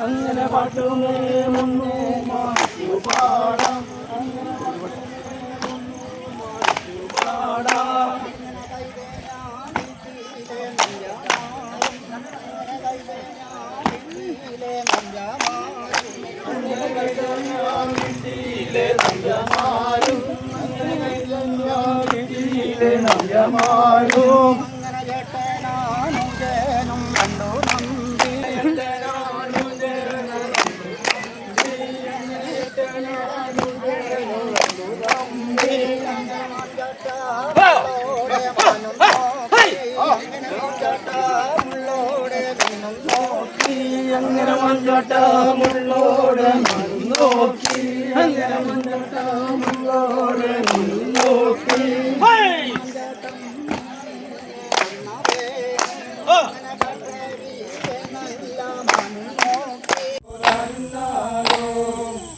അങ്ങനെ പാട്ടുമേ മുന്നേ പാടാം പാടാം. നന്ദമാരും അങ്ങനെ വീട്ടിലെ അങ്ങനെ മഞ്ചോട്ട മുള്ളോട് നോക്കി അങ്ങനെ മഞ്ചോട്ട മുള്ളോട് നോക്കി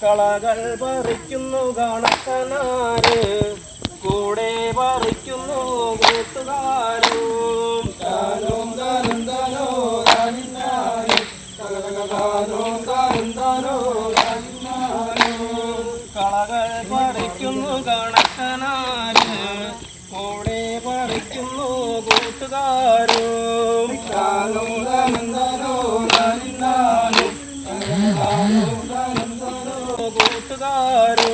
കളകൾ പറിക്കുന്നു കണക്കനാര് കൂടെ പറിക്കുന്നു കൂട്ടുകാരും. താനും താനും താനോ കളകൾ പറിക്കുന്നു കണക്കനാര് കൂടെ പറിക്കുന്നു കൂട്ടുകാരും. బూటుగారు